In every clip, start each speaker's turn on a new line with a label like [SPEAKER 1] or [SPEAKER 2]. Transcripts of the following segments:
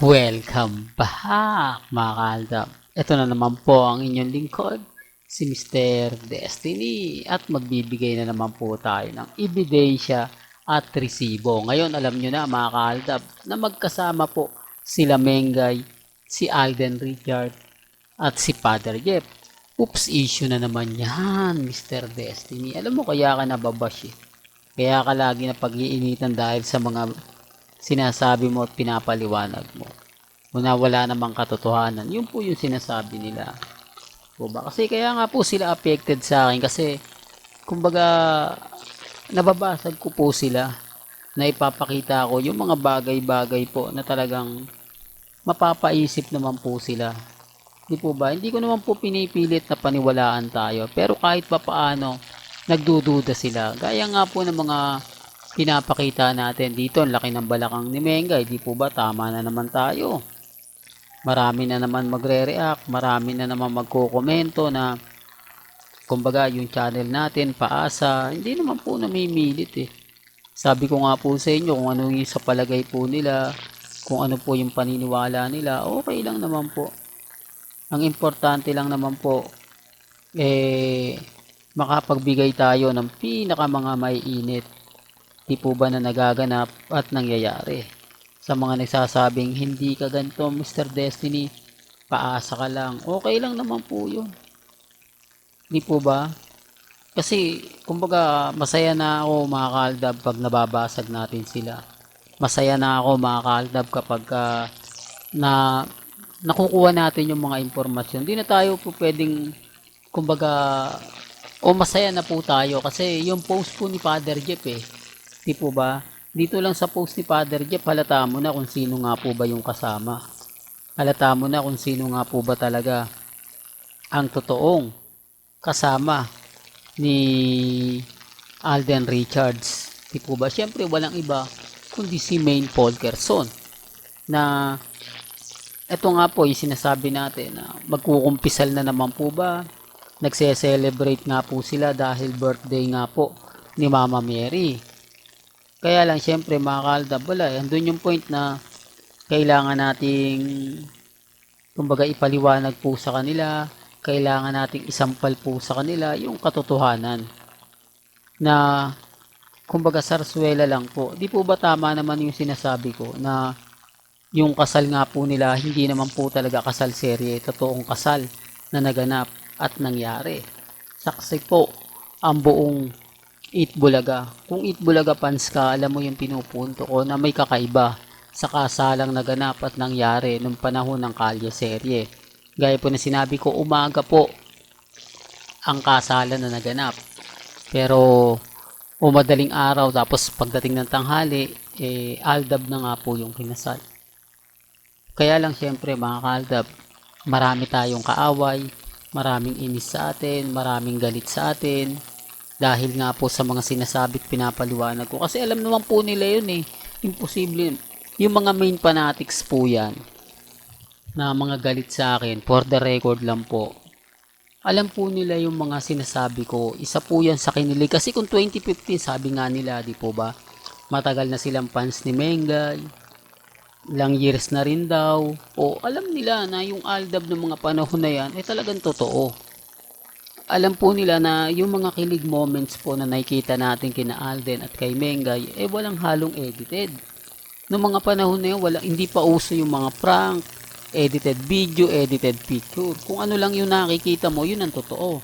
[SPEAKER 1] Welcome back mga kaaldab. Ito na naman po ang inyong lingkod, si Mr. Destiny. At magbibigay na naman po tayo ng ebidensya at resibo. Ngayon alam nyo na mga kaaldab na magkasama po sila Mengay, si Alden Richard at si Father Jeff. Oops, issue na naman yan, Mr. Destiny. Alam mo kaya ka nababash eh. Kaya ka lagi na pag-iinitan dahil sa mga sinasabi mo at pinapaliwanag mo. Una wala namang katotohanan. Yun po yung sinasabi nila. Po ba? Kasi kaya nga po sila affected sa akin kasi kumbaga nababasag ko po sila na ipapakita ko yung mga bagay-bagay po na talagang mapapaisip naman po sila. Di po ba? Hindi ko naman po pinipilit na paniwalaan tayo. Pero kahit pa paano, nagdududa sila. Gaya nga po ng mga pinapakita natin dito. Ang laki ng balakang ni Mengay. Di po ba? Tama na naman tayo. Marami na naman magre-react. Marami na naman magkokomento na kumbaga yung channel natin paasa. Hindi naman po namimilit eh. Sabi ko nga po sa inyo kung ano yung sa palagay po nila, kung ano po yung paniniwala nila, okay lang naman po. Ang importante lang naman po, eh, makapagbigay tayo ng pinaka mga maiinit. Di po ba na nagaganap at nangyayari. Sa mga nagsasabing, hindi ka ganito, Mr. Destiny, paasa ka lang. Okay lang naman po yun. Di po ba? Kasi, kumbaga, masaya na ako mga kaaldab pag nababasag natin sila. Masaya na ako mga kaaldab kapag ah, na nakukuha natin yung mga impormasyon. Hindi na tayo po pwedeng, kumbaga, o masaya na po tayo kasi yung post po ni Father Jeff eh. Di po ba? Dito lang sa post ni Father Jeff, halata mo na kung sino nga po ba yung kasama. Halata mo na kung sino nga po ba talaga ang totoong kasama ni Alden Richards. Di po ba? Siyempre, walang iba kundi si Maine Polkerson na ito nga po yung sinasabi natin na magkukumpisal na naman po ba nagse-celebrate nga po sila dahil birthday nga po ni Mama Mary kaya lang syempre mga kaldab wala andun yung point na kailangan nating kumbaga ipaliwanag po sa kanila kailangan nating isampal po sa kanila yung katotohanan na kumbaga sarswela lang po di po ba tama naman yung sinasabi ko na yung kasal nga po nila hindi naman po talaga kasal serye, totoong kasal na naganap at nangyari. Saksi po ang buong Eat Bulaga. Kung Eat Bulaga fans ka, alam mo yung pinupunto ko na may kakaiba sa kasalang naganap at nangyari nung panahon ng kalye serye. Gaya po na sinabi ko, umaga po ang kasalan na naganap. Pero o madaling araw tapos pagdating ng tanghali, eh, aldab na nga po yung kinasal. Kaya lang siyempre mga kaldab, marami tayong kaaway, maraming inis sa atin, maraming galit sa atin, dahil nga po sa mga sinasabi at pinapaliwanag ko. Kasi alam naman po nila yun eh, imposible. Yung mga main fanatics po yan, na mga galit sa akin, for the record lang po, alam po nila yung mga sinasabi ko, isa po yan sa kinilig. Kasi kung 2015, sabi nga nila, di po ba, matagal na silang fans ni Mengay, ilang years na rin daw. O alam nila na yung aldab ng mga panahon na yan ay talagang totoo. Alam po nila na yung mga kilig moments po na nakikita natin kina Alden at kay Mengay eh walang halong edited. Noong mga panahon na yun, wala, hindi pa uso yung mga prank, edited video, edited picture. Kung ano lang yung nakikita mo, yun ang totoo.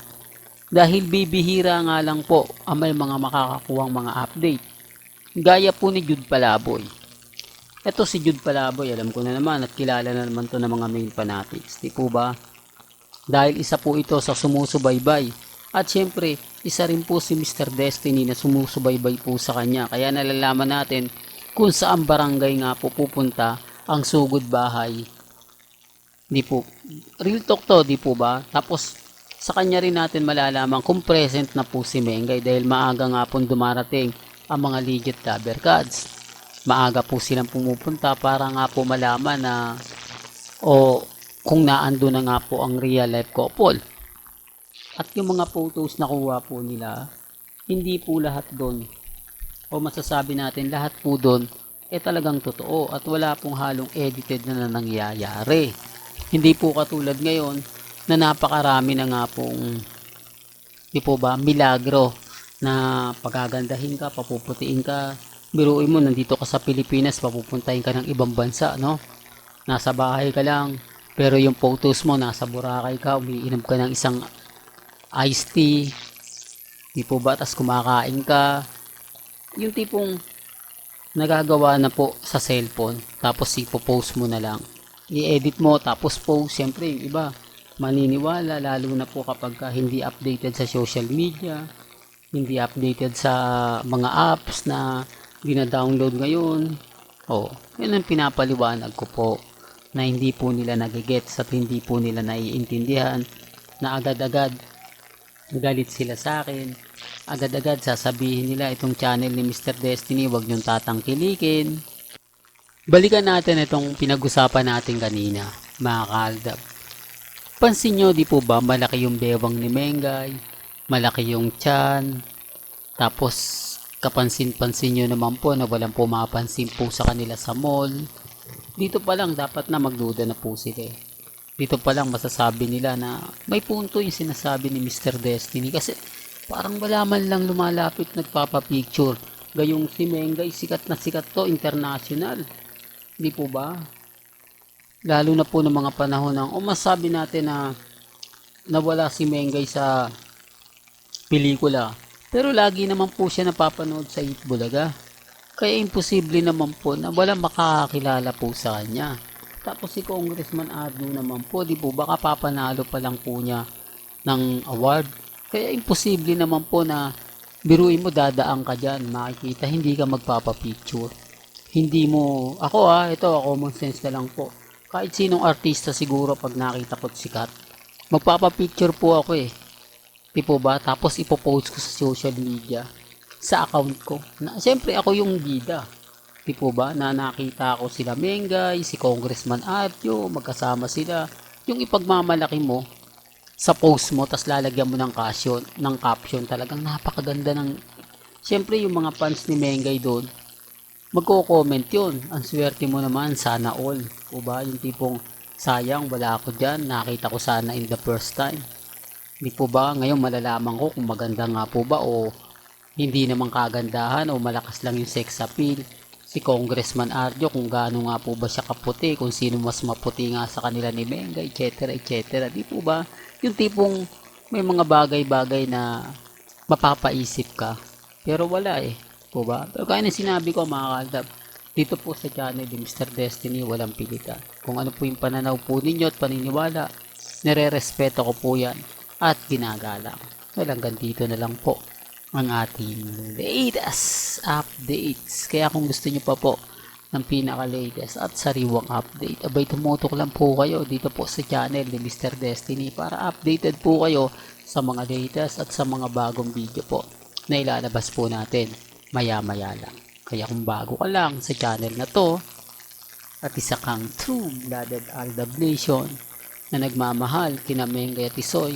[SPEAKER 1] Dahil bibihira nga lang po ang may mga makakakuhang mga update. Gaya po ni Jude Palaboy. Ito si Jude Palaboy, alam ko na naman at kilala na naman to ng mga main fanatics. Di po ba? Dahil isa po ito sa sumusubaybay. At syempre, isa rin po si Mr. Destiny na sumusubaybay po sa kanya. Kaya nalalaman natin kung saan barangay nga po pupunta ang sugod bahay. Di po. Real talk to, di po ba? Tapos, sa kanya rin natin malalaman kung present na po si Mengay dahil maaga nga po dumarating ang mga legit cover cards maaga po silang pumupunta para nga po malaman na o kung naando na nga po ang real life couple. At yung mga photos na kuha po nila, hindi po lahat doon o masasabi natin lahat po doon eh talagang totoo at wala pong halong edited na nangyayari. Hindi po katulad ngayon na napakarami na nga pong di po ba milagro na pagagandahin ka, papuputiin ka. Biruin mo, nandito ka sa Pilipinas, papupuntahin ka ng ibang bansa, no? Nasa bahay ka lang, pero yung photos mo, nasa Boracay ka, umiinom ka ng isang iced tea, di po ba, tas kumakain ka. Yung tipong nagagawa na po sa cellphone, tapos ipopost mo na lang. I-edit mo, tapos post, syempre yung iba, maniniwala, lalo na po kapag ka hindi updated sa social media, hindi updated sa mga apps na dina-download ngayon. Oh, yun ang pinapaliwanag ko po na hindi po nila nagigets at hindi po nila naiintindihan na agad-agad galit sila sa akin. Agad-agad sasabihin nila itong channel ni Mr. Destiny wag niyong tatangkilikin. Balikan natin itong pinag-usapan natin kanina, mga kaldab. Pansin nyo, di po ba, malaki yung bewang ni Mengay, malaki yung tiyan, tapos kapansin-pansin nyo naman po na walang pumapansin po sa kanila sa mall. Dito pa lang dapat na magduda na po sila eh. Dito pa lang masasabi nila na may punto yung sinasabi ni Mr. Destiny kasi parang wala man lang lumalapit nagpapapicture. Gayong si Mengay, sikat na sikat to, international. Di po ba? Lalo na po ng mga panahon ng, o masabi natin na nawala si Mengay sa pelikula. Pero lagi naman po siya napapanood sa Itbulaga. Kaya imposible naman po na wala makakakilala po sa kanya. Tapos si Congressman Adno naman po, di po baka papanalo pa lang po niya ng award. Kaya imposible naman po na biruin mo dadaan ka dyan, makikita, hindi ka magpapapicture. Hindi mo, ako ah, ito, common sense na lang po. Kahit sinong artista siguro pag nakita ko't sikat, magpapapicture po ako eh. Di po ba? Tapos ipopost ko sa social media sa account ko. Na, Siyempre ako yung bida. Di po ba? Na nakita ko sila Mengay, si Congressman Atyo, magkasama sila. Yung ipagmamalaki mo sa post mo, tas lalagyan mo ng caption, ng caption talagang napakaganda ng Siyempre yung mga fans ni Mengay doon, magko-comment yun. Ang swerte mo naman, sana all. O ba? Yung tipong, sayang, wala ako dyan. Nakita ko sana in the first time. Hindi po ba ngayon malalaman ko kung maganda nga po ba o hindi naman kagandahan o malakas lang yung sex appeal. Si Congressman Arjo kung gaano nga po ba siya kaputi, kung sino mas maputi nga sa kanila ni Menga, etc. etc. Di po ba? Yung tipong may mga bagay-bagay na mapapaisip ka. Pero wala eh. Po ba? Pero kaya na sinabi ko mga kaldab, dito po sa channel ni Mr. Destiny walang pilitan. Kung ano po yung pananaw po ninyo at paniniwala, nire-respeto ko po yan at ginagalang. Well, hanggang dito na lang po ang ating latest updates. Kaya kung gusto nyo pa po ng pinaka-latest at sariwang update, abay tumutok lang po kayo dito po sa channel ni Mr. Destiny para updated po kayo sa mga latest at sa mga bagong video po na ilalabas po natin maya-maya lang. Kaya kung bago ka lang sa channel na to at isa kang true blooded Aldablation na nagmamahal kina Mengay at Isoy,